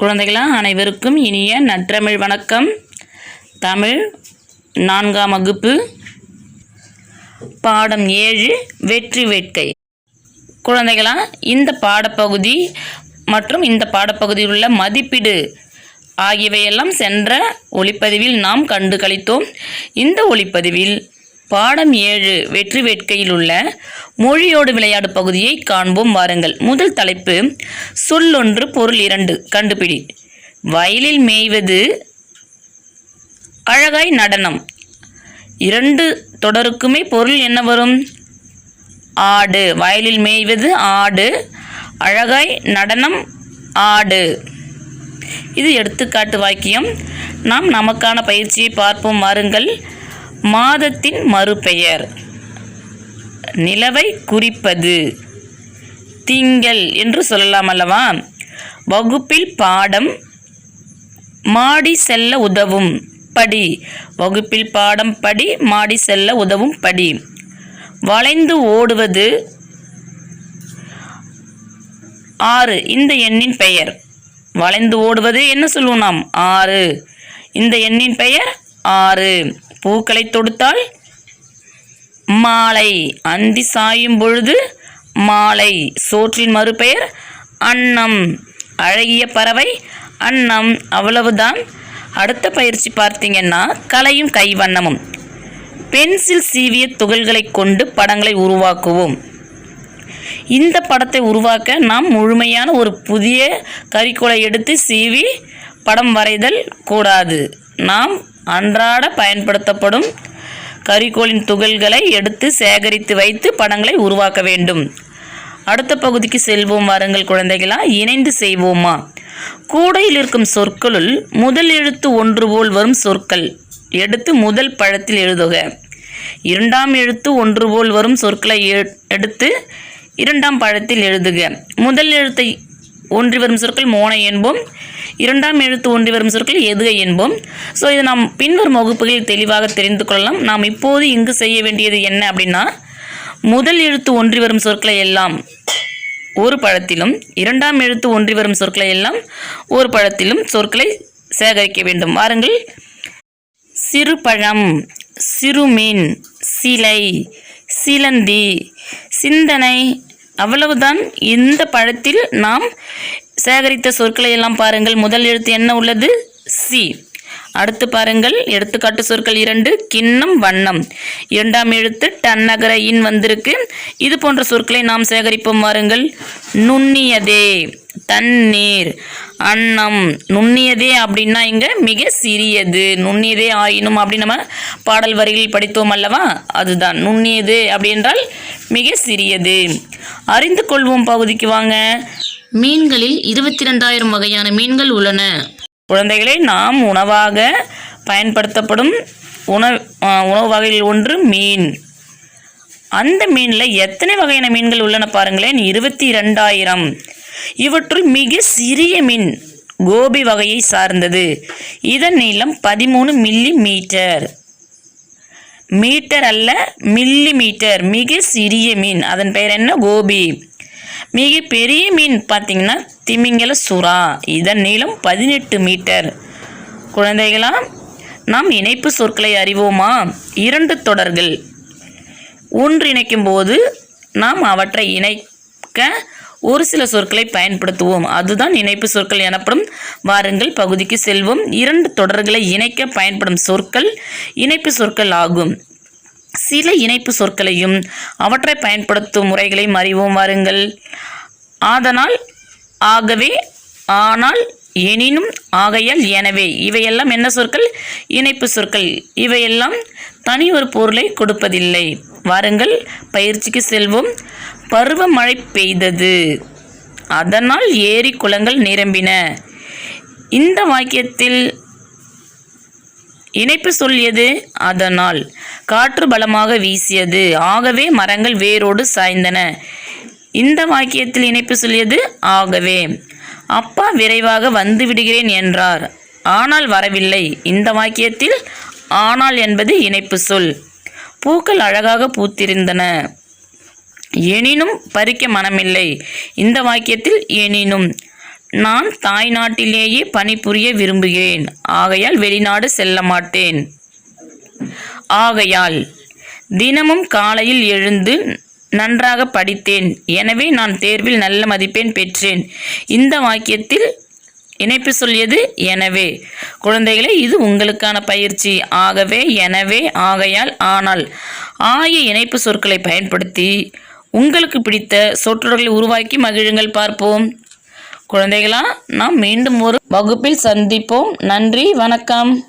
குழந்தைகளா அனைவருக்கும் இனிய நற்றமிழ் வணக்கம். தமிழ் நான்காம் வகுப்பு பாடம் ஏழு வெற்றி வேட்கை. குழந்தைகளா இந்த பாடப்பகுதி மற்றும் இந்த பாடப்பகுதியில் உள்ள மதிப்பீடு ஆகியவையெல்லாம் சென்ற ஒளிப்பதிவில் நாம் கண்டு கழித்தோம் இந்த ஒளிப்பதிவில் பாடம் ஏழு வெற்றி வேட்கையில் உள்ள மொழியோடு விளையாடு பகுதியை காண்போம். வாருங்கள். முதல் தலைப்பு சொல்லொன்று பொருள் இரண்டு. கண்டுபிடி. வயலில் மேய்வது அழகாய் நடனம். இரண்டு தொடருக்குமே பொருள் என்ன வரும்? ஆடு. வயலில் மேய்வது ஆடு அழகாய் நடனம் ஆடு. இது எடுத்துக்காட்டு வாக்கியம். நாம் நமக்கான பயிற்சியை பார்ப்போம். வாருங்கள். மாதத்தின் மறுபெயர். நிலவை குறிப்பது. திங்கள் என்று சொல்லலாம் அல்லவா? வகுப்பில் பாடம் மாடி செல்ல உதவும் படி. வகுப்பில் பாடம் படி மாடி செல்ல உதவும் படி. வளைந்து ஓடுவது. ஆறு இந்த எண்ணின் பெயர். வளைந்து ஓடுவது என்ன சொல்லுவோம் நாம்? ஆறு. இந்த எண்ணின் பெயர் ஆறு. பூக்களை தொடுத்தால் மாலை அந்தி சாயும் பொழுது மாலை. சோற்றின் மறுபெயர் அன்னம். அழகிய பறவை அன்னம். அவ்வளவுதான். அடுத்த பயிற்சி பார்த்தீங்கன்னா கலையும் கைவண்ணமும். பென்சில் சீவிய துகள்களை கொண்டு படங்களை உருவாக்குவோம். இந்த படத்தை உருவாக்க நாம் முழுமையான ஒரு புதிய கறிக்கோளை எடுத்து சீவி படம் வரைதல் கூடாது. நாம் அன்றாட பயன்படுத்தப்படும் கறிக்கோளின் துகள்களை எடுத்து சேகரித்து வைத்து படங்களை உருவாக்க வேண்டும். அடுத்த பகுதிக்கு செல்வோம் வாருங்கள் குழந்தைகளா. இணைந்து செய்வோமா? கூடையில் இருக்கும் சொற்களுள் முதல் எழுத்து ஒன்று போல் வரும் சொற்கள் எடுத்து முதல் பழத்தில் எழுதுக. இரண்டாம் எழுத்து ஒன்று போல் வரும் சொற்களை எடுத்து இரண்டாம் பழத்தில் எழுதுக. முதல் எழுத்தை ஒன்றி வரும் சொற்கள் மோனை என்போம். இரண்டாம் எழுத்து ஒன்றி வரும் சொற்கள் எதுகை என்போம். ஸோ இதை நாம் பின்வரும் வகுப்புகளில் தெளிவாக தெரிந்து கொள்ளலாம். நாம் இப்போது இங்கு செய்ய வேண்டியது என்ன அப்படின்னா முதல் எழுத்து ஒன்றி வரும் சொற்களை எல்லாம் ஒரு பழத்திலும் இரண்டாம் எழுத்து ஒன்றி வரும் சொற்களை எல்லாம் ஒரு பழத்திலும் சொற்களை சேகரிக்க வேண்டும். வாருங்கள். சிறு பழம் சிறுமீன் சிலை சிலந்தி சிந்தனை அவ்வளவுதான். இந்த பழத்தில் நாம் சேகரித்த சொற்களை எல்லாம் பாருங்கள். முதல் எழுத்து என்ன உள்ளது? சி அடுத்து பாருங்கள். எடுத்துக்காட்டு சொற்கள் இரண்டு கிண்ணம் வண்ணம். இரண்டாம் எழுத்து டன்னகர இன் வந்திருக்கு. இது போன்ற சொற்களை நாம் சேகரிப்போம் வாருங்கள் நுண்ணியதே தண்ணீர் அன்னம். நுண்ணியதே அப்படின்னா இங்கே மிக சிறியது. நுண்ணியதே ஆயினும் அப்படி நம்ம பாடல் வரிகளில் படித்தோம் அல்லவா? அதுதான். நுண்ணியது அப்படி என்றால் மிக சிறியது. அறிந்து கொள்வோம் பகுதிக்கு வாங்க. மீன்களில் இருபத்தி ரெண்டாயிரம் வகையான மீன்கள் உள்ளன. குழந்தைகளை நாம் உணவாக பயன்படுத்தப்படும் உணவு உணவு வகையில் ஒன்று மீன். அந்த மீனில் எத்தனை வகையான மீன்கள் உள்ளன பாருங்களேன்? இருபத்தி ரெண்டாயிரம் இவற்றுள் மிக சிறிய மீன் கோபி வகையை சார்ந்தது. இதன் நீளம் பதிமூணு மில்லி மீட்டர் மீட்டர் அல்ல மில்லி மீட்டர் மிக சிறிய மீன். அதன் பெயர் என்ன? கோபி. மிக பெரிய மீன் பார்த்தீங்கன்னா திமிங்கல சுறா. இதன் நீளம் பதினெட்டு மீட்டர். குழந்தைகளா நாம் இணைப்பு சொற்களை அறிவோமா? இரண்டு தொடர்கள். ஒன்றிணைக்கும் போது நாம் அவற்றை இணைக்க ஒரு சில சொற்களை பயன்படுத்துவோம். அதுதான் இணைப்பு சொற்கள் எனப்படும். வாருங்கள் பகுதிக்கு செல்வோம். இரண்டு தொடர்களை இணைக்க பயன்படும் சொற்கள் இணைப்பு சொற்கள் ஆகும். சில இணைப்பு சொற்களையும் அவற்றை பயன்படுத்தும் முறைகளையும் அறிவோம் வாருங்கள். ஆதனால் ஆகவே ஆனால் எனினும் ஆகையால் எனவே இவையெல்லாம் என்ன சொற்கள்? இணைப்பு சொற்கள். இவையெல்லாம் தனி ஒரு பொருளை கொடுப்பதில்லை. வாருங்கள் பயிற்சிக்கு செல்வோம். பருவமழை பெய்தது. அதனால் ஏரி குளங்கள் நிரம்பின. இந்த வாக்கியத்தில் இணைப்பு சொல் எது அதனால். காற்று பலமாக வீசியது. ஆகவே மரங்கள் வேரோடு சாய்ந்தன. இந்த வாக்கியத்தில் இணைப்பு சொல்லியது ஆகவே. அப்பா விரைவாக வந்து விடுகிறேன் என்றார். ஆனால் வரவில்லை. இந்த வாக்கியத்தில் ஆனால் என்பது இணைப்பு சொல். பூக்கள் அழகாக பூத்திருந்தன. எனினும் பறிக்க மனமில்லை. இந்த வாக்கியத்தில் எனினும். நான் தாய்நாட்டிலேயே பணிபுரிய விரும்புகிறேன். ஆகையால் வெளிநாடு செல்ல மாட்டேன். ஆகையால் தினமும் காலையில் எழுந்து நன்றாக படித்தேன். எனவே நான் தேர்வில் நல்ல மதிப்பெண் பெற்றேன். இந்த வாக்கியத்தில் இணைப்பு சொல்லியது எனவே. குழந்தைகளே இது உங்களுக்கான பயிற்சி. ஆகவே எனவே ஆகையால் ஆனால் ஆய இணைப்பு சொற்களை பயன்படுத்தி உங்களுக்கு பிடித்த சொற்றொடர்களை உருவாக்கி மகிழுங்கள். பார்ப்போம். குழந்தைகளா நாம் மீண்டும் ஒரு வகுப்பில் சந்திப்போம். நன்றி வணக்கம்.